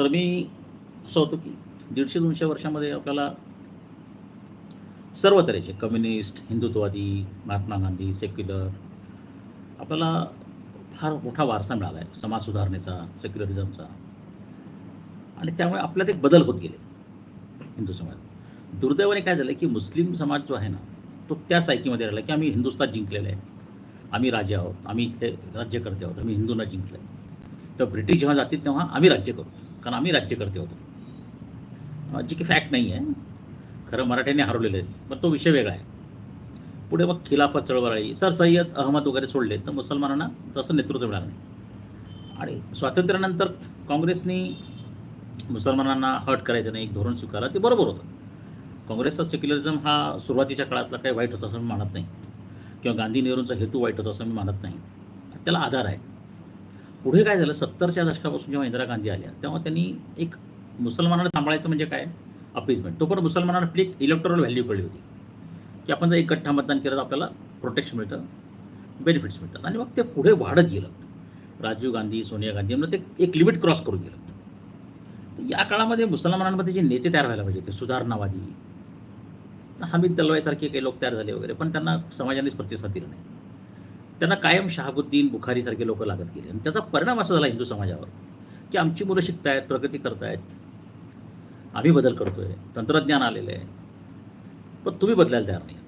तर मी असं होतं की दीडशे दोनशे वर्षामध्ये आपल्याला सर्व तऱ्हेचे कम्युनिस्ट हिंदुत्ववादी महात्मा गांधी सेक्युलर आपल्याला फार मोठा वारसा मिळाला आहे समाज सुधारणेचा सेक्युलरिझमचा. आणि त्यामुळे आपल्यात एक बदल होत गेले हिंदू समाज दुर्दैवाने काय झालं की मुस्लिम समाज जो आहे ना तो त्या सायकीमध्ये राहिला की आम्ही हिंदुस्थान जिंकलेलं आहे. आम्ही राजे आहोत आम्ही इथले राज्यकर्ते आहोत आम्ही हिंदूंना जिंकलं आहे तर ब्रिटिश जेव्हा जातील तेव्हा आम्ही राज्य करू. कारण आम्ही राज्यकर्ते होतो. जी की फॅक्ट नाही आहे. खरं मराठ्यांनी हरवलेलं आहे. पण तो विषय वेगळा आहे. पुढे मग खिलाफत चळवळ आली सर सय्यद अहमद वगैरे सोडले तर मुसलमानांना तसं नेतृत्व मिळालं नाही. आणि स्वातंत्र्यानंतर काँग्रेसनी मुसलमानांना हट करायचं नाही एक धोरण स्वीकारलं ते बरोबर होतं. काँग्रेसचा सेक्युलरिझम हा सुरुवातीच्या काळातला काही वाईट होता असं मी मानत नाही. किंवा गांधी नेहरूंचा हेतू वाईट होता असं मी मानत नाही. त्याला आधार आहे. पुढे काय झालं? सत्तरच्या दशकापासून जेव्हा इंदिरा गांधी आल्या तेव्हा त्यांनी एक मुसलमानांना सांभाळायचं म्हणजे काय? अपीजमेंट तो पण मुसलमानांना आपली एक इलेक्ट्रॉल व्हॅल्यू कळली होती. की आपण जर एक गठ्ठा मतदान केलं तर आपल्याला प्रोटेक्शन मिळतं बेनिफिट्स मिळतात. आणि मग ते पुढे वाढत गेलं. राजीव गांधी सोनिया गांधी म्हणून ते एक लिमिट क्रॉस करून गेलं. या काळामध्ये मुसलमानांमध्ये जे नेते तयार व्हायला पाहिजे ते सुधारणावादी हमीद दलवाईसारखे काही लोक तयार झाले वगैरे पण त्यांना समाजानेच प्रतिसाद दिला नाही. त्यांना कायम शहाबुद्दीन बुखारीसारखे लोक लागत गेले. आणि त्याचा परिणाम असा झाला हिंदू समाजावर की आमची मुलं शिकतायत प्रगती करतायत. आम्ही बदल करतोय. तंत्रज्ञान आलेलं आहे. पण तुम्ही बदलायला तयार नाही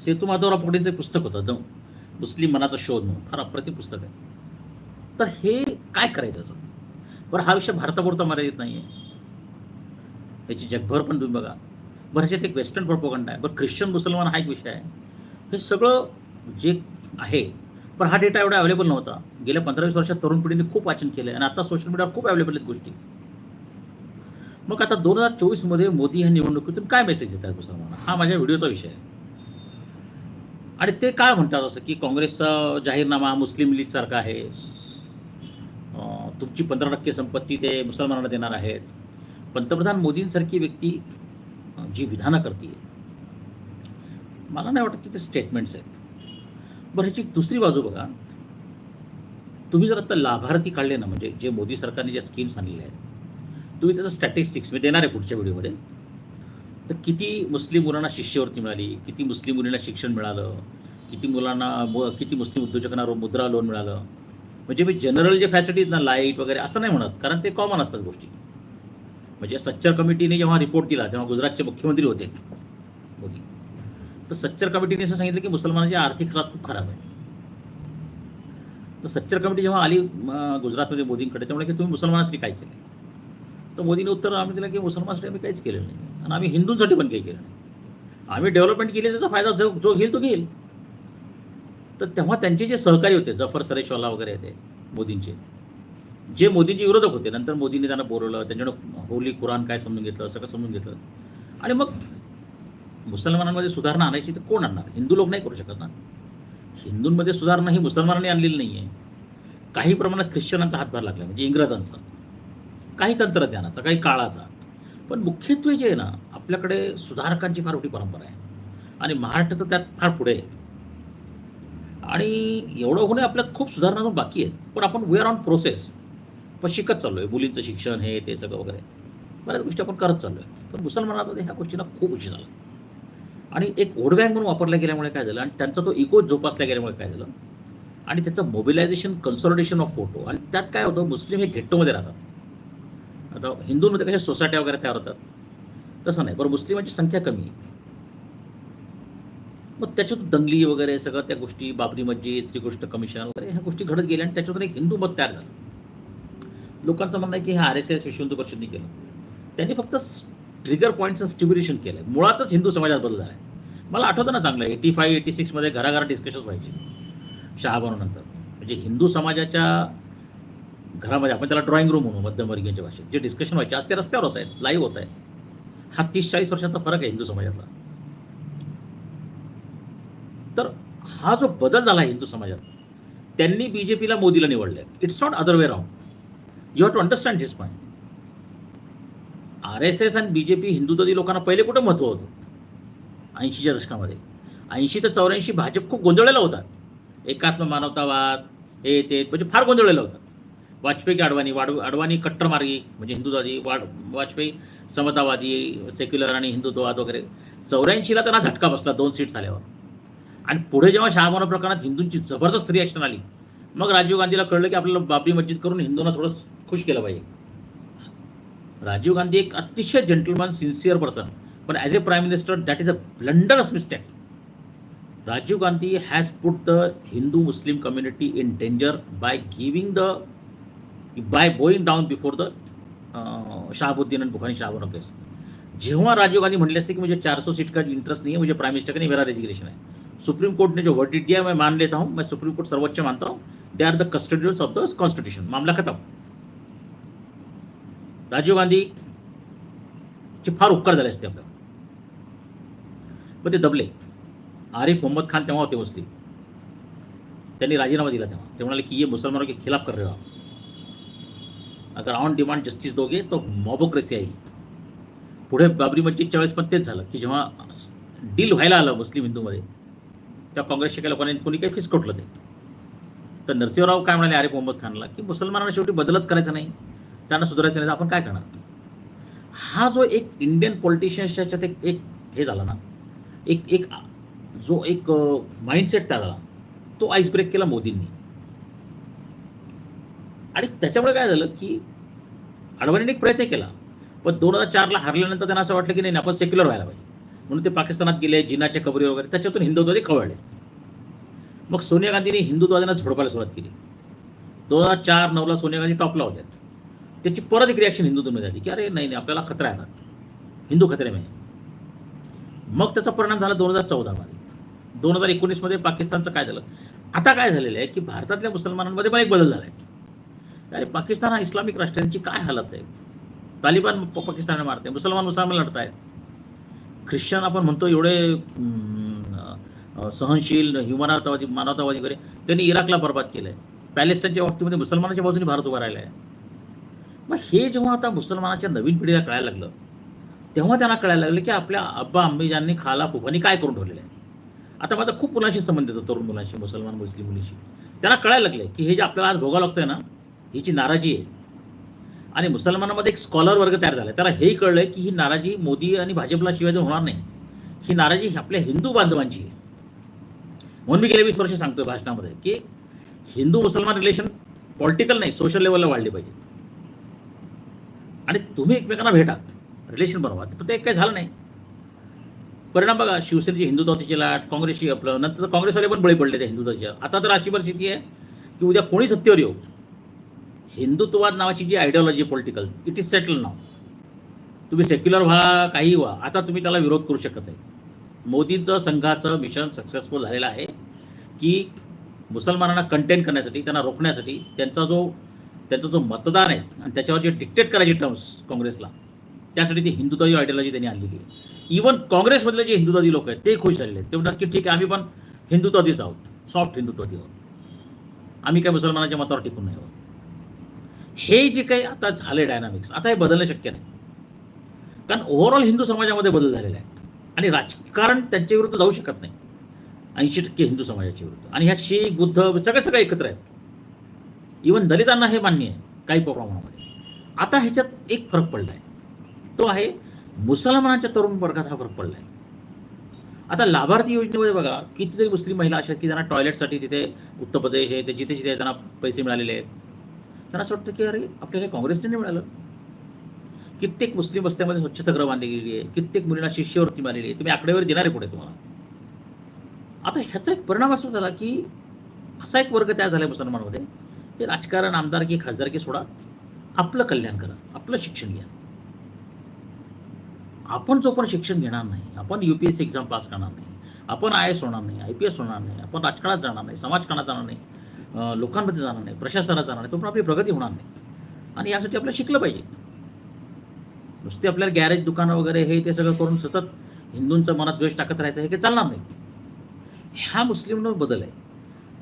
सेतू माधवराव पोटेंचं पुस्तक होतं द मुस्लिम मनाचा शोध म्हणून. फार अप्रतिम पुस्तक आहे. तर हे काय करायचं असं? बरं हा विषय भारतापुरता मर्यादित नाही आहे याची जगभर पण तुम्ही बघा. बरं ह्याच्यात एक वेस्टर्न प्रोपोगंडा आहे. बरं ख्रिश्चन मुसलमान हा एक विषय आहे. हे सगळं जे आहे. पण हा डेटा एवढा अवेलेबल नव्हता. गेल्या पंधरा वीस वर्षात तरुण पिढीने खूप वाचन केलं आणि आता सोशल मीडियावर खूप अवेलेबल आहेत गोष्टी. मग आता दोन हजार चोवीसमध्ये मोदी ह्या निवडणुकीतून काय मेसेज येतात मुसलमानांना हा माझ्या व्हिडिओचा विषय आहे. आणि ते काय म्हणतात असं की काँग्रेसचा जाहीरनामा मुस्लिम लीगसारखा आहे. तुमची पंधरा टक्के संपत्ती ते मुसलमानांना देणार आहेत. पंतप्रधान मोदींसारखी व्यक्ती जी विधानं करते मला नाही वाटत की ते स्टेटमेंट्स आहेत. बरं ह्याची दुसरी बाजू बघा. तुम्ही जर आता लाभार्थी काढले ना म्हणजे जे मोदी सरकारने ज्या स्कीम्स आणलेल्या आहेत तुम्ही त्याचं स्टॅटिस्टिक्स मी देणार आहे पुढच्या व्हिडिओमध्ये. तर किती मुस्लिम मुलांना शिष्यवृत्ती मिळाली किती मुस्लिम मुलींना शिक्षण मिळालं किती मुलांना मु- किती मुस्लिम उद्योजकांना रो- मुद्रा लोन मिळालं. म्हणजे मी जनरल जे फॅसिलिटीज ना लाइट वगैरे असं नाही म्हणत कारण ते कॉमन असतात गोष्टी. म्हणजे सच्चर कमिटीने जेव्हा रिपोर्ट दिला तेव्हा गुजरातचे मुख्यमंत्री होते. तर सच्चर कमिटीने असं सांगितलं की मुसलमानांची आर्थिक हालत खूप खराब आहे. तर सच्चर कमिटी जेव्हा आली गुजरातमध्ये मोदींकडे त्यामुळे की तुम्ही मुसलमानासाठी काय केलं तर मोदीने उत्तर आम्ही दिलं की मुसलमानासाठी आम्ही काहीच केलेलं नाही. आणि आम्ही हिंदूंसाठी पण काही केलं नाही. आम्ही डेव्हलपमेंट केली त्याचा फायदा जो जो घेईल तो घेईल. तर तेव्हा त्यांचे जे सहकारी होते जफर सरेशवाला वगैरे होते मोदींचे जे मोदींचे विरोधक होते नंतर मोदींनी त्यांना बोलवलं त्यांच्याकडं होली कुराण काय समजून घेतलं सगळं समजून घेतलं. आणि मग मुसलमानांमध्ये सुधारणा आणायची तर कोण आणणार? हिंदू लोक नाही करू शकत ना. हिंदूंमध्ये सुधारणा ही मुसलमानांनी आणलेली नाही आहे काही प्रमाणात ख्रिश्चनांचा हातभार लागला म्हणजे इंग्रजांचा. काही तंत्रज्ञानाचा काही काळाचा. पण मुख्यत्वे जे आहे ना आपल्याकडे सुधारकांची फार मोठी परंपरा आहे. आणि महाराष्ट्र तर त्यात फार पुढे आहे. आणि एवढं होणे आपल्यात खूप सुधारणा बाकी आहेत. पण आपण वी आर ऑन प्रोसेस पण शिकत चाललो आहे मुलींचं शिक्षण हे ते सगळं वगैरे. बऱ्याच गोष्टी आपण करत चाललो आहे पण मुसलमानामध्ये ह्या गोष्टींना खूप उशीर झाला. आणि एक वोट बँक म्हणून वापरल्या गेल्यामुळे काय झालं? आणि त्यांचा तो इको जोपासल्या गेल्यामुळे काय झालं? आणि त्याचं मोबिलायझेशन कन्सॉलिडेशन ऑफ फोटो आणि त्यात काय होतं? मुस्लिम हे घेट्टोमध्ये राहतात. आता हिंदूंमध्ये कशा सोसायट्या वगैरे तयार होतात? तसं नाही. बरं मुस्लिमांची संख्या कमी आहे. मग त्याच्यातून दंगली वगैरे सगळं त्या गोष्टी बाबरी मस्जिद श्रीकृष्ण कमिशन वगैरे ह्या गोष्टी घडत गेल्या आणि त्याच्यातून एक हिंदू मत तयार झालं. लोकांचं म्हणणं आहे की हे आर एस एस विश्व हिंदू परिषदने केलं. त्यांनी फक्त ट्रिगर पॉईंटचं स्टिम्युलेशन केलं आहे मुळातच हिंदू समाजात बदल झाला आहे मला आठवतं ना चांगलं एटी फाईव्ह एटी सिक्समध्ये घराघरात डिस्कशन्स व्हायचे. शहाबानूनंतर म्हणजे हिंदू समाजाच्या घरामध्ये आपण त्याला ड्रॉइंग रूम म्हणू मध्यमवर्गीयांच्या भाषेत. जे डिस्कशन व्हायचे आज ते रस्त्यावर होत आहेत लाईव्ह होत आहेत. हा तीस चाळीस वर्षाचा फरक आहे हिंदू समाजातला. तर हा जो बदल झाला हिंदू समाजात त्यांनी बी जे पीला मोदीला निवडले it's not other way round you have to understand this point R S S आणि बी जे पी हिंदुत्वादी लोकांना पहिले कुठं महत्त्व होतं? ऐंशीच्या दशकामध्ये. ऐंशी ते चौऱ्याऐंशी भाजप खूप गोंधळलेला होता. एकात्म मानवतावाद हे ते म्हणजे फार गोंधळलेला होता. वाजपेयी की अडवाणी वाड अडवाणी कट्टरमार्गी म्हणजे हिंदुत्वादी वाढ वाजपेयी समतावादी सेक्युलर आणि हिंदुत्ववाद वगैरे. चौऱ्याऐंशीला त्यांना झटका बसला दोन सीट्स आल्यावर. आणि पुढे जेव्हा शहामानव प्रकरणात हिंदूंची जबरदस्त रिॲक्शन आली मग राजीव गांधीला कळलं की आपल्याला बाबरी मस्जिद करून हिंदूंना थोडं खुश केलं पाहिजे. राजीव गांधी एक अतिशय जेंटलमॅन सिन्सिअर पर्सन पण as a prime minister that is a blunderous mistake Rajiv Gandhi has put the Hindu Muslim community in danger by giving the by going down before the Shahabuddin आणि बुखारी शहाबुनो केस जेव्हा राजीव गांधी म्हटले असते की मुझे चार सौ seat का इंटरेस्ट नहीं है मुझे प्राइम मिनिस्टर का नहीं, मेरा रेजिग्नेशन है सुप्रीम कोर्ट ने जो वर्डिट दिया, मैं मान लेता हूँ, मैं सुप्रीम कोर्ट सर्वोच्च मानता हूँ they are the custodials of the constitution मामला खतम. राजीव गांधी चे फार उपकार झाले असते आपल्याला पण ते दबले. आरिफ मोहम्मद खान तेव्हा होते मुस्लिम त्यांनी राजीनामा दिला तेव्हा. ते म्हणाले की ये मुसलमानों के खिलाफ कर रहे हो अगर ऑन डिमांड जस्टिस दोगे तो मॉबोक्रेसी आहे. पुढे बाबरी मस्जिदच्या वेळेस पण तेच झालं की जेव्हा डील व्हायला आलं मुस्लिम हिंदूमध्ये तेव्हा काँग्रेसच्या काही लोकांनी कोणी काही फिसकटलं ते. तर नरसिंहराव काय म्हणाले आरिफ मोहम्मद खानला की मुसलमानांना शेवटी बदलच करायचा नाही. त्यांना सुधारायचं नाही तर आपण काय करणार? हा जो एक इंडियन पॉलिटिशियन्सच्या याच्यात एक एक हे झाला ना एक एक जो एक माइंडसेट त्या झाला तो आईस ब्रेक केला मोदींनी. आणि त्याच्यामुळे काय झालं की अडवाणीने एक प्रयत्न केला पण दोन हजार चारला हारल्यानंतर त्यांना असं वाटलं की नाही आपण सेक्युलर व्हायला पाहिजे. म्हणून ते पाकिस्तानात गेले जिनाच्या कबरी वगैरे त्याच्यातून हिंदुत्वादी खवळले. मग सोनिया गांधीने हिंदुत्वाद्यांना झोडपायला सुरुवात केली. दोन हजार चार नऊला सोनिया गांधी टॉपला होत्या. त्याची परत एक रिॲक्शन हिंदुत्वमध्ये झाली की अरे नाही नाही आपल्याला खतरा आहे ना. हिंदू खतऱ्यामध्ये मग त्याचा परिणाम झाला दोन हजार चौदामध्ये. दोन हजार एकोणीसमध्ये पाकिस्तानचं काय झालं? आता काय झालेलं आहे की भारतातल्या मुसलमानांमध्ये पण एक बदल झाला आहे. अरे पाकिस्तान हा इस्लामिक राष्ट्रांची काय हालत आहे? तालिबान प- पाकिस्तानला मारते मुसलमान मुसलमान लढत आहेत ख्रिश्चन आपण म्हणतो एवढे सहनशील ह्युमनतावादी मानवतावादी वगैरे त्यांनी इराकला बर्बाद केलं आहे पॅलेस्टाईनच्या बाबतीमध्ये मुसलमानाच्या बाजूने भारत उभा राहिला आहे मग हे जेव्हा आता मुसलमानाच्या नवीन पिढीला कळायला लागलं तेव्हा त्यांना कळायला लागलं की आपल्या अब्बा आंबेजांनी खाला फुफांनी काय करून ठेवलेलं आहे. आता माझा खूप मुलांशी संबंध येतो तरुण मुलांशी मुसलमान मुस्लिम मुलीशी. त्यांना कळायला लागले की हे जे आपल्याला आज भोगावं लागतंय ना हिची नाराजी आहे. आणि मुसलमानामध्ये एक स्कॉलर वर्ग तयार झाला त्याला हेही कळलं की ही नाराजी मोदी आणि भाजपला शिवाय होणार नाही. ही नाराजी ही आपल्या हिंदू बांधवांची आहे. म्हणून मी गेल्या वीस वर्ष सांगतोय भाषणामध्ये की हिंदू मुसलमान रिलेशन पॉलिटिकल नाही सोशल लेवलला वाढले पाहिजे. आणि तुम्ही एकमेकांना भेटा. रिलेशन बनवा. पण ते काही झालं नाही. परिणाम बघा शिवसेनेची हिंदुत्वाची लाट काँग्रेसची आपलं नंतर काँग्रेसवाले पण बळी पडले त्या हिंदुत्वाच्या आता तर अशी परिस्थिती आहे की उद्या कोणी सत्तेवर येऊ? हिंदुत्ववाद नावाची जी ideology political it is settle नाव तुम्ही सेक्युलर व्हा काही व्हा. आता तुम्ही त्याला विरोध करू शकत नाही. मोदींचं संघाचं मिशन सक्सेसफुल झालेलं आहे की मुसलमानांना कंटेन करण्यासाठी त्यांना रोखण्यासाठी त्यांचा जो त्याचं जो मतदान आहे आणि त्याच्यावर जे डिक्टेट करायची टर्म्स काँग्रेसला त्यासाठी ती हिंदुत्वाची आयडियॉलॉजी त्यांनी आणलेली आहे. इवन काँग्रेसमधले जे हिंदुत्वादी लोक आहेत ते खुश झालेले आहेत. ते म्हणतात की ठीक आहे आम्ही पण हिंदुत्वादीच आहोत. सॉफ्ट हिंदुत्वादी आहोत. आम्ही काय मुसलमानाच्या मतावर टिकून नाही आहोत. हे जे काही आता झाले डायनामिक्स आता हे बदलणं शक्य नाही. कारण ओव्हरऑल हिंदू समाजामध्ये बदल झालेला आहे. आणि राजकारण त्यांच्या विरुद्ध जाऊ शकत नाही. ऐंशी टक्के हिंदू समाजाच्या विरुद्ध. आणि ह्या शीख बुद्ध सगळे सगळे एकत्र आहेत. इवन दलितांना हे मान्य आहे काही प्रमाणामध्ये. आता ह्याच्यात एक फरक पडला आहे तो आहे मुसलमानांच्या तरुण वर्गात हा फरक पडला आहे आता लाभार्थी योजनेमध्ये बघा कितीतरी मुस्लिम महिला अशा की ज्यांना टॉयलेटसाठी तिथे उत्तर प्रदेश आहे ते जिथे जिथे त्यांना पैसे मिळालेले आहेत. त्यांना असं वाटतं की अरे आपल्याला काँग्रेसने नाही मिळालं? कित्येक मुस्लिम वस्त्यामध्ये स्वच्छतागृह बांधली गेलेली आहे कित्येक मुलींना शिष्यवृत्ती मिळालेली आहे तुम्ही आकडेवारी देणार आहे पुढे तुम्हाला? आता ह्याचा एक परिणाम असा झाला की असा एक वर्ग तयार झाला आहे मुसलमानमध्ये. ते राजकारण आमदारकी खासदारकी सोडा. आपलं कल्याण करा. आपलं शिक्षण घ्या. आपण जो पण शिक्षण घेणार नाही आपण U P S C exam pass करणार नाही आपण आय एस होणार नाही आय पी एस होणार नाही आपण राजकारणात जाणार नाही समाजकारणात जाणार नाही लोकांमध्ये जाणार नाही प्रशासनात जाणार नाही तो पण आपली प्रगती होणार नाही. आणि यासाठी आपल्याला शिकलं पाहिजे. नुसते आपल्याला गॅरेज दुकानं वगैरे हे ते सगळं करून सतत हिंदूंचं मनात द्वेष टाकत राहायचं हे काही चालणार नाही. ह्या मुस्लिमवर बदल आहे.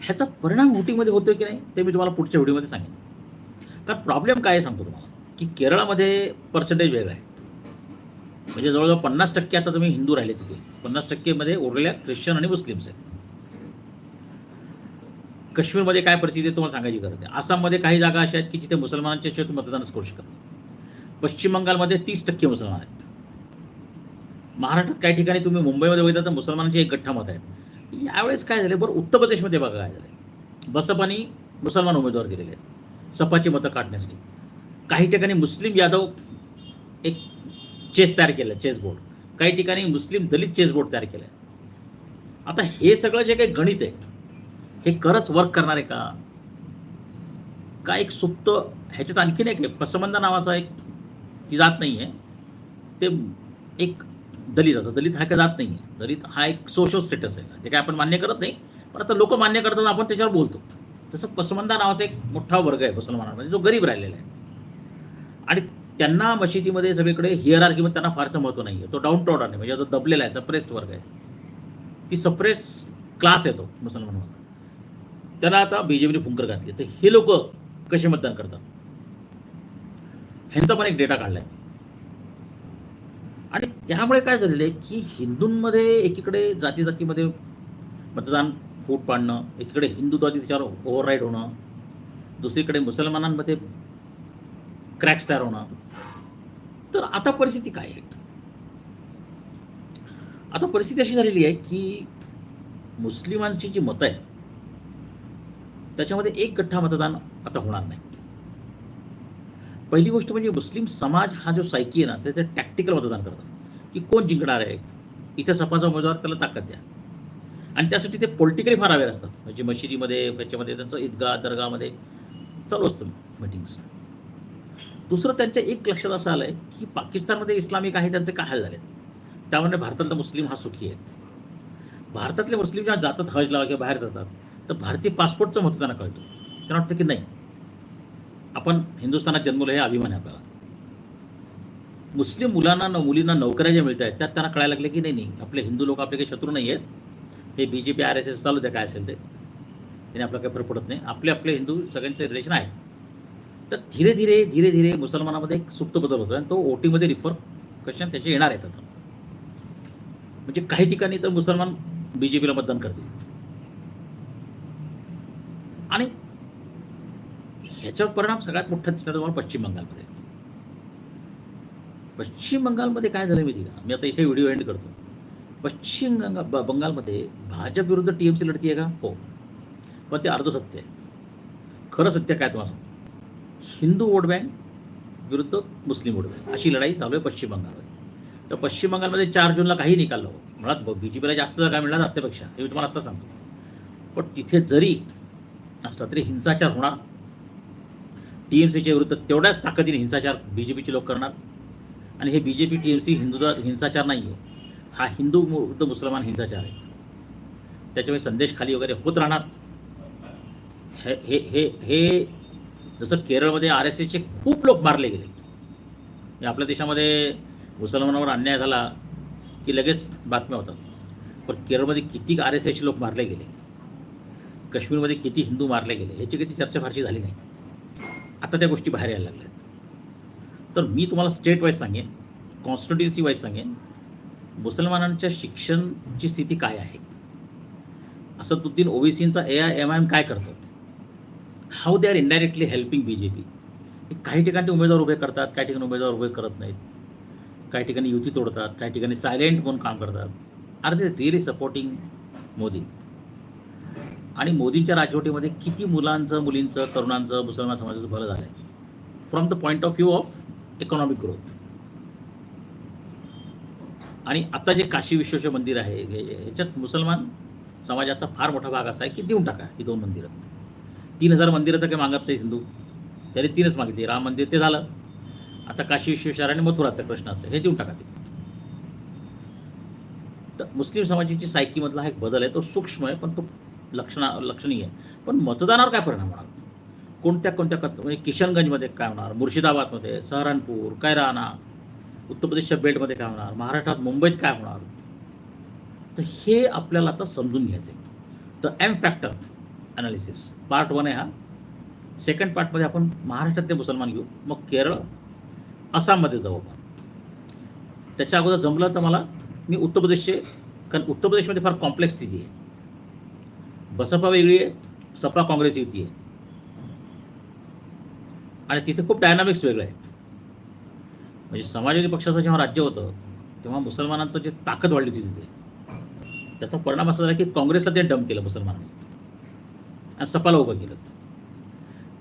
ह्याचा परिणाम हुटीमध्ये होतोय की नाही ते मी तुम्हाला पुढच्या व्हिडिओमध्ये सांगेन. कारण प्रॉब्लेम काय सांगतो तुम्हाला? की केरळामध्ये पर्सेंटेज वेगळा आहे. म्हणजे जवळजवळ पन्नास टक्के आता तुम्ही हिंदू राहिले तिथे. पन्नास टक्केमध्ये उरलेल्या ख्रिश्चन आणि मुस्लिम्स आहेत. काश्मीरमध्ये काय परिस्थिती आहे तुम्हाला सांगायची गरज आहे आसाममध्ये काही जागा अशा आहेत की जिथे मुसलमानांच्या शिवाय तुम्ही मतदानच करू शकत नाही. पश्चिम बंगालमध्ये तीस टक्के मुसलमान आहेत. महाराष्ट्रात काही ठिकाणी तुम्ही मुंबईमध्ये बघितलं तर मुसलमानांचे एक गठ्ठा मत आहेत. यावेळेस काय झालं बरं उत्तर प्रदेशमध्ये बघा काय झालं बसपानी मुसलमान उमेदवार दिलेले आहेत सपाची मतं काढण्यासाठी. काही ठिकाणी मुस्लिम यादव एक चेस तयार केलं चेस बोर्ड. काही ठिकाणी मुस्लिम दलित चेस बोर्ड तयार केलं आहे आता हे सगळं जे काही गणित आहे हे खरंच वर्क करणार आहे का? का एक सुप्त ह्याच्यात आणखीन एक आहे नावाचा एक ती जात नाही आहे ते एक दलित आता दलित हा काय जात नाही आहे दलित हा एक सोशल स्टेटस आहे. ते काय आपण मान्य करत नाही पण आता लोक मान्य करतात आपण त्याच्यावर बोलतो. तसं पसमंदा नावाचा एक मोठा वर्ग आहे मुसलमानांमध्ये म्हणजे जो गरीब राहिलेला आहे. आणि त्यांना मशिदीमध्ये सगळीकडे हिअर आर्ग्युमेंट त्यांना फारसं महत्त्व नाही आहे तो डाऊन टॉड आहे म्हणजे तो दबलेला आहे सप्रेस्ड वर्ग आहे. ती सप्रेस क्लास येतो मुसलमानांमध्ये त्यांना आता बी जे पीने फुंकर घातली. तर हे लोक कसे मतदान करतात? ह्यांचा पण एक डेटा काढला आहे त्यामुळे काय झालेलं आहे की हिंदूंमध्ये एकीकडे जाती जातीमध्ये मतदान फूट पाडणं एकीकडे हिंदुत्वाची त्याच्यावर ओव्हरराईड होणं दुसरीकडे मुसलमानांमध्ये क्रॅक्स तयार होणं. तर आता परिस्थिती काय आहे? आता परिस्थिती अशी झालेली आहे की मुस्लिमांची जी मतं आहेत त्याच्यामध्ये एक गठ्ठा मतदान आता होणार नाही. पहिली गोष्ट म्हणजे मुस्लिम समाज हा जो सायकी आहे ना त्याचं टॅक्टिकल मतदान करतात. की कोण जिंकणार आहे? इथे सपाचा उमेदवार त्याला ताकद द्या. आणि त्यासाठी ते पॉलिटिकली फार अवेअर असतात. म्हणजे मशिदीमध्ये याच्यामध्ये त्यांचं ईदगाह दर्गामध्ये चालू असतं मिटिंग्स दुसरं त्यांच्या एक लक्षात असं आलं आहे की पाकिस्तानमध्ये इस्लामिक आहे त्यांचे काय हाल झाले त्यामुळे भारतातला मुस्लिम हा सुखी आहे. भारतातले मुस्लिम जेव्हा जातात हजला किंवा बाहेर जातात तर भारतीय पासपोर्टचं महत्त्व त्यांना कळतं. त्यांना वाटतं की नाही? आपण हिंदुस्थानात जन्मलो हे अभिमान आहे आपल्याला. मुस्लिम मुलांना न मुलींना नोकऱ्या ज्या मिळत आहेत त्यात त्यांना कळायला लागले की नाही नाही आपले हिंदू लोक आपले काही शत्रू नाही आहेत. हे B J P R S S चालू द्या काय असेल ते. त्याने आपलं काही फरक पडत नाही. आपले आपले हिंदू सगळ्यांचे रिलेशन आहे तर धीरे धीरे धीरे धीरे मुसलमानामध्ये एक सुप्त बदल होतो आणि तो ओटीमध्ये रिफर क्वेश्चन त्याचे येणार आहेत आता. म्हणजे काही ठिकाणी तर मुसलमान बी जे पीला मतदान करतील. आणि ह्याच्यावर परिणाम सगळ्यात मोठा दिसणार तुम्हाला पश्चिम बंगालमध्ये. पश्चिम बंगालमध्ये काय झालं माहिती का? मी आता इथे व्हिडिओ एंड करतो. पश्चिम बंगा ब- बंगालमध्ये भाजप विरुद्ध टी एम सी लढती आहे का? हो. पण ते अर्ध सत्य आहे. खरं सत्य काय तुम्हाला सांगतो? हिंदू वोट बँक विरुद्ध मुस्लिम वोट बँक. अशी लढाई चालू आहे पश्चिम बंगालमध्ये. तर पश्चिम बंगालमध्ये चार जूनला काही निकाल हो मुळात बी जे पीला जास्त जागा मिळणार आत्तापेक्षा. हे मी तुम्हाला आत्ता सांगतो. पण तिथे जरी असला तरी हिंसाचार होणार. टी एम सीच्या विरुद्ध तेवढ्याच ताकदीने हिंसाचार बी जे पीचे लोक करणार. आणि हे B J P T M C Hindu हिंसाचार नाही आहे हा हिंदू विरुद्ध मुसलमान हिंसाचार आहे. त्याच्यामुळे संदेश खाली वगैरे होत राहणार. हे हे हे हे जसं केरळमध्ये आर एस एचे खूप लोक मारले गेले. आपल्या देशामध्ये मुसलमानावर अन्याय झाला की लगेच बातम्या होतात. पण केरळमध्ये किती आर एस एसचे लोक मारले गेले? काश्मीरमध्ये किती हिंदू मारले गेले? ह्याची किती चर्चा फारशी झाली नाही. आता त्या गोष्टी बाहेर यायला लागल्या तर मी तुम्हाला स्टेट वाईज सांगेन कॉन्स्टिट्युन्सी वाईज सांगेन मुसलमानांच्या शिक्षणची स्थिती काय आहे? Asaduddin ओबीसींचा A I M I M काय करतो? How they are indirectly helping B J P काही ठिकाणी उमेदवार उभे करतात काही ठिकाणी उमेदवार उभे करत नाहीत. काही ठिकाणी युती तोडतात काही ठिकाणी सायलेंट म्हणून काम करतात. Are they really supporting Modi? आणि मोदींच्या राजवटीमध्ये किती मुलांचं मुलींचं तरुणांचं मुसलमान समाजाचं भलं झालं आहे from the point of view of economic growth आणि आता जे काशी विश्वेश्वर मंदिर आहे याच्यात ह्याच्यात मुसलमान समाजाचा फार मोठा भाग असा आहे की देऊन टाका ही दोन मंदिरं. तीन हजार मंदिरं तर काही मागत नाही हिंदू. त्याने तीनच मागितली राम मंदिर ते झालं. आता काशी विश्वेश्वर आणि मथुराचं कृष्णाचं हे देऊन टाका ते. तर मुस्लिम समाजाची सायकीमधला हा एक बदल आहे तो सूक्ष्म आहे पण तो लक्षणा लक्षणीय आहे. पण मतदानावर काय परिणाम होणार? कोणत्या कोणत्या कत म्हणजे किशनगंजमध्ये काय होणार? मुर्शिदाबादमध्ये सहारनपूर कैराना उत्तर प्रदेशच्या बेल्टमध्ये काय होणार? महाराष्ट्रात मुंबईत काय होणार? तर हे आपल्याला आता समजून घ्यायचं आहे तर M factor analysis part one आहे हा. सेकंड पार्टमध्ये आपण महाराष्ट्रातले मुसलमान घेऊ. मग केरळ आसाममध्ये जाऊ आपण. त्याच्या अगोदर जमलं तर मला मी उत्तर प्रदेशचे कारण उत्तर प्रदेशमध्ये फार कॉम्प्लेक्स स्थिती आहे. बसपा वेगळी आहे सपा काँग्रेस युती आहे. आणि तिथे खूप डायनामिक्स वेगळं आहे म्हणजे समाजवादी पक्षाचं जेव्हा राज्य होतं तेव्हा मुसलमानांचं जे ताकद वाढली होती तिथे त्याचा परिणाम असा झाला की काँग्रेसला ते डंप केलं मुसलमानांनी. आणि सपाला उभं केलं.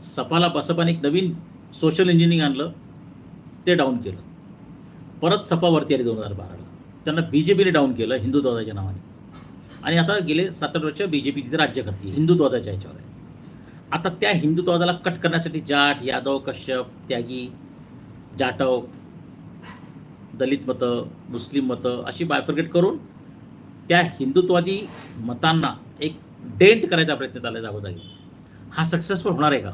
सपाला बसपाने एक नवीन सोशल इंजिनिअरिंग आणलं ते डाऊन केलं. परत सपावरती आली दोन हजार बाराला. त्यांना बी जे पीने डाऊन केलं हिंदुत्वादाच्या नावाने. आणि आता गेले सात आठ वर्ष बी जे पी तिथे राज्य करते हिंदुत्वादाच्या ह्याच्यावर आहे. आता त्या हिंदुत्वादाला कट करण्यासाठी जाट यादव कश्यप त्यागी जाटव दलित मतं मुस्लिम मतं अशी बायफर्गेट करून त्या हिंदुत्वादी मतांना एक डेंट करायचा प्रयत्न चालला जागोजागी. हा सक्सेसफुल होणार आहे का?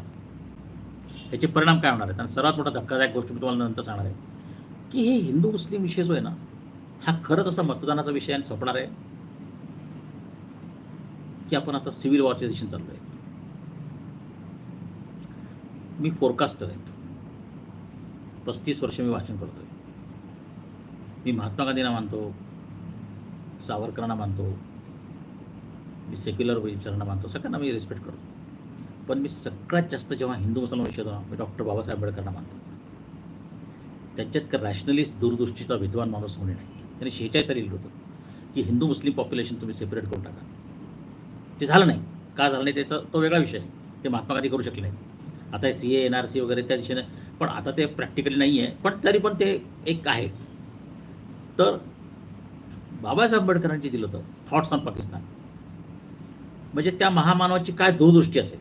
याचे परिणाम काय होणार आहेत? आणि सर्वात मोठा धक्कादायक गोष्ट मी तुम्हाला नंतर सांगणार आहे की हे हिंदू मुस्लिम विषय जो आहे ना हा खरंच असा मतदानाचा विषय आणि संपणार आहे की आपण आता सिव्हिल वॉरचे दिशेने चाललो आहे मी फोरकास्टर आहे. पस्तीस वर्ष मी वाचन करतो आहे मी महात्मा गांधींना मानतो सावरकरांना मानतो मी सेक्युलर विचारांना मानतो सगळ्यांना मी रिस्पेक्ट करतो. पण मी सगळ्यात जास्त जेव्हा हिंदू मुसलमान विषय मी डॉक्टर बाबासाहेब आंबेडकरांना मानतो. त्यांच्यात रॅशनलिस्ट दूरदृष्टीचा विद्वान माणूस होणे नाही. त्यांनी शेहेचाळीस साली लिहिलं होतं की हिंदू मुस्लिम पॉप्युलेशन तुम्ही सेपरेट करून टाका. ते झालं नाही. का झालं नाही? त्याचा तो वेगळा विषय आहे. ते महात्मा गांधी करू शकले नाहीत. आता C A N R C वगैरे त्या दिशेने. पण आता ते प्रॅक्टिकली नाही आहे पण तरी पण ते एक आहे. तर बाबासाहेब आंबेडकरांची दिलं होतं. थॉट्स ऑन पाकिस्तान म्हणजे त्या महामानवाची काय दूरदृष्टी असेल?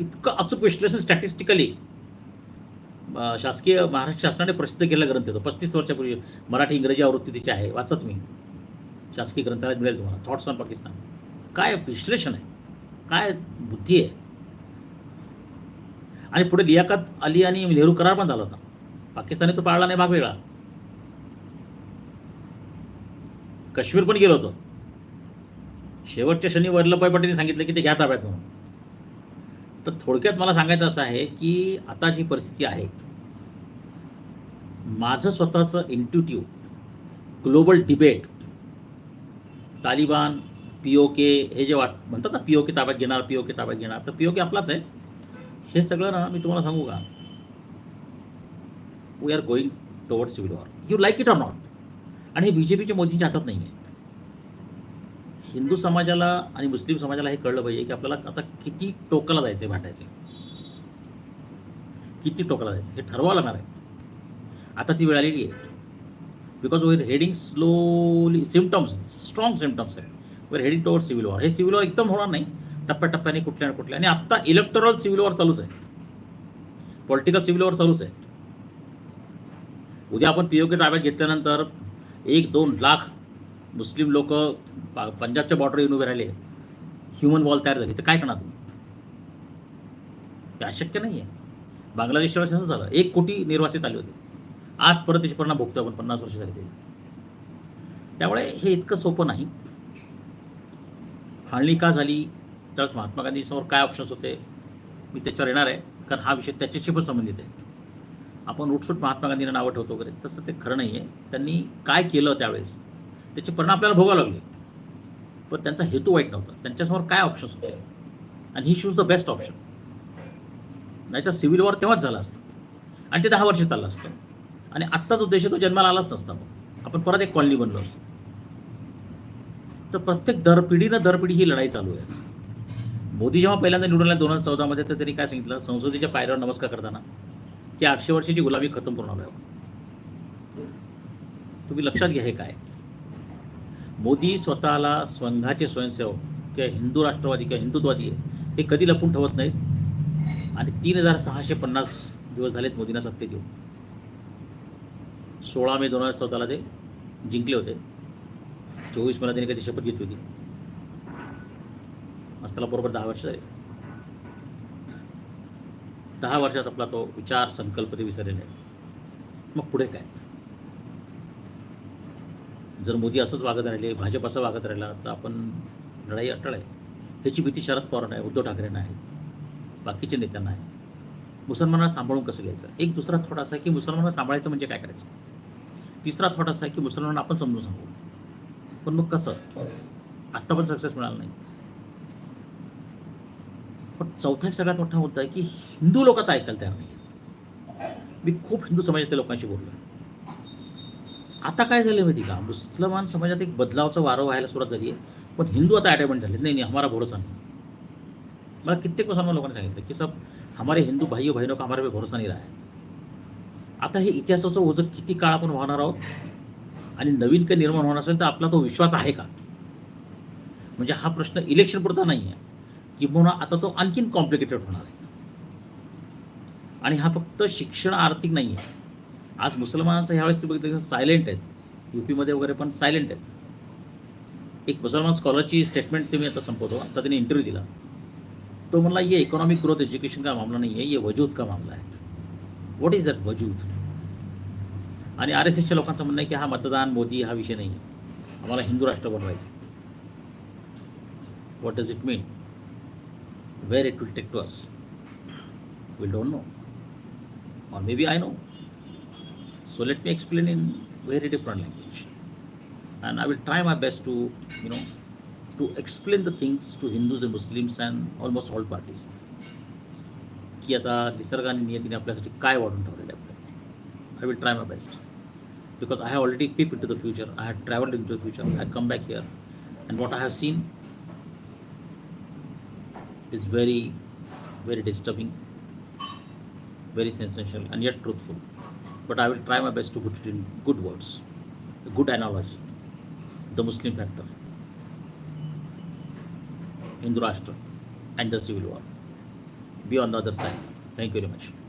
इतकं अचूक विश्लेषण स्टॅटिस्टिकली शासकीय महाराष्ट्र शासनाने प्रसिद्ध केलेला ग्रंथ येतो पस्तीस वर्षापूर्वी मराठी इंग्रजी आवृत्ती तिची आहे. वाचत तुम्ही शासकीय ग्रंथालयात मिळेल तुम्हाला. थॉट्स ऑन पाकिस्तान काय विश्लेषण आहे? काय बुद्धी आहे? आणि पुढे लियाकत अली आणि नेहरू करार पण झाला होता. पाकिस्तानने तो पाळला नाही भाग वेगळा काश्मीर पण गेलो होतो. शेवटच्या शनी वल्लभभाई पटेलने सांगितलं की ते घ्या ताब्यात म्हणून. तर थोडक्यात मला सांगायचं असं आहे की आता जी परिस्थिती आहे माझं स्वतःचं institute global debate Taliban P O K हे जे वाट म्हणतात ना पी ओ के ताब्यात घेणार पी ओ के ताब्यात घेणार तर पी ओ के आपलाच आहे. हे सगळं ना मी तुम्हाला सांगू का? We are going toward civil war you like it or not आणि हे बी जे पीच्या मोदींच्या हातात नाही आहे हिंदू समाजाला आणि मुस्लिम समाजाला हे कळलं पाहिजे की आपल्याला आता किती टोकाला जायचं आहे भाटायचं किती टोकाला जायचं हे ठरवावं लागणार आहे. आता ती वेळ आलेली आहे. Because we heading slowly symptoms strong symptoms आहे. We heading toward civil war हे सिव्हिल वॉर एकदम होणार नाही. टप्प्याटप्प्याने कुठल्या ना कुठल्या. आणि आत्ता इलेक्टोरल सिव्हिल वॉर चालूच आहे. पॉलिटिकल सिव्हिल वॉर चालूच आहे. उद्या आपण पी ओ के ताब्यात घेतल्यानंतर एक दोन लाख मुस्लिम लोक पंजाबच्या बॉर्डर येऊन उभे राहिले. ह्युमन वॉल तयार झाली. तर काय करणार तुम्ही? ते अशक्य नाही आहे बांगलादेशच्या वेळेस असं झालं. एक कोटी निर्वासित आले होते. आज परत त्याचे परिणाम भोगतो आपण. पन्नास वर्ष झाले त्यामुळे हे इतकं सोपं नाही. फाळणी का झाली? त्यावेळेस महात्मा गांधीसमोर काय ऑप्शन्स होते मी त्याच्यावर येणार आहे. कारण हा विषय त्याच्याशी पण संबंधित आहे. आपण उठसूट महात्मा गांधींना नावं ठेवतो वगैरे तसं ते खरं नाही आहे त्यांनी काय केलं त्यावेळेस त्याचे परिणाम आपल्याला भोगावे लागले. पण त्यांचा हेतू वाईट नव्हता. त्यांच्यासमोर काय ऑप्शन्स होते? आणि ही शूज द बेस्ट ऑप्शन नाही तर सिव्हिल वॉर तेव्हाच झालं असतं. आणि ते दहा वर्ष चाललं असतं. आणि आत्ता जो देश आहे तो जन्माला आलाच नसता मग. आपण परत एक कॉलनी बनलो असतो. तर प्रत्येक दर पिढीनं दर पिढी ही लढाई चालू आहे. मोदी जेव्हा पहिल्यांदा निवडून आले दोन हजार चौदामध्ये तर त्यांनी काय सांगितलं? संसदेच्या पायऱ्यावर नमस्कार करताना की आठशे वर्षाची गुलामी खतम करणार आहे तुम्ही लक्षात घ्या हे काय. मोदी स्वतःला संघाचे स्वयंसेवक किंवा हिंदू राष्ट्रवादी किंवा हिंदुत्ववादी आहे हे कधी लपून ठेवत नाहीत. आणि तीन हजार सहाशे पन्नास दिवस झालेत मोदींना सत्तेत येऊन. सोळा मे दोन हजार चौदाला ते जिंकले होते. चोवीस मला त्यांनी कधी शपथ घेतली होती. आज त्याला बरोबर दहा वर्ष झाले. दहा वर्षात आपला तो विचार संकल्प ते विसरलेला आहे. मग पुढे काय? जर मोदी असंच वागत राहिले भाजप असं वागत राहिला तर आपण लढाई अटळ आहे. ह्याची भीती शरद पवार आहे उद्धव ठाकरेंना आहे बाकीच्या नेत्यांना आहे. मुसलमानांना सांभाळून कसं घ्यायचं? एक दुसरा थॉट असा आहे की मुसलमानांना सांभाळायचं म्हणजे काय करायचं? तिसरा थॉट असा आहे की मुसलमानांना आपण समजून सांगू. पण मग कसं? आत्ता पण सक्सेस मिळालं नाही. पण चौथा एक सगळ्यात मोठा मुद्दा आहे की हिंदू लोक आता ऐकायला तयार नाही मी खूप हिंदू समाजातल्या लोकांशी बोललो आता काय झालं माहिती का? मुसलमान समाजात एक बदलावचा वारं व्हायला सुरुवात झाली आहे. पण हिंदू आता ॲडॅमेंट झाले नाही नाही हमारा भरोसा नाही. मला कित्येक मुसलमान लोकांनी सांगितलं की सब हमारे हिंदू भाई बहिणों का हमारे पे भरोसा नाही राहा आता हे इतिहासाचं ओझं किती काळ आपण वाहणार आहोत? आणि नवीन काही निर्माण होणार असेल तर आपला तो विश्वास आहे का? म्हणजे हा प्रश्न इलेक्शन पुरता नाही आहे किंबहुना आता तो आणखीन कॉम्प्लिकेटेड होणार आहे. आणि हा फक्त शिक्षण आर्थिक नाही आहे आज मुसलमानांचं ह्यावेळेस बघितलं सायलेंट आहेत. यूपीमध्ये वगैरे पण सायलेंट आहेत. एक मुसलमान स्कॉलरची स्टेटमेंट तुम्ही आता संपवतो. आता त्यांनी इंटरव्ह्यू दिला. तो म्हणला ये इकॉनॉमिक ग्रोथ एज्युकेशन का मामला नाही आहे ये वजूद का मामला आहे? व्हॉट इज दॅट वजूद? आणि आर एस एसच्या लोकांचं म्हणणं आहे की हा मतदान मोदी हा विषय नाही आहे आम्हाला हिंदू राष्ट्र बनवायचं what does it mean Where it will take to us will don't know or maybe I know. So let me explain in very different language. And I will try my best to, you know, to explain the things to Hindus and Muslims and almost all parties. की आता निसर्गाने नियतीने आपल्यासाठी काय वाढून ठेवलेलं आहे I will try my best because I have already peep into the future I have travelled into the future I come back here and what I have seen is very, very disturbing, very sensational, and yet truthful. But I will try my best to put it in good words, a good analogy the Muslim factor, Hindu Rashtra, and the civil war. Be on the other side. Thank you very much.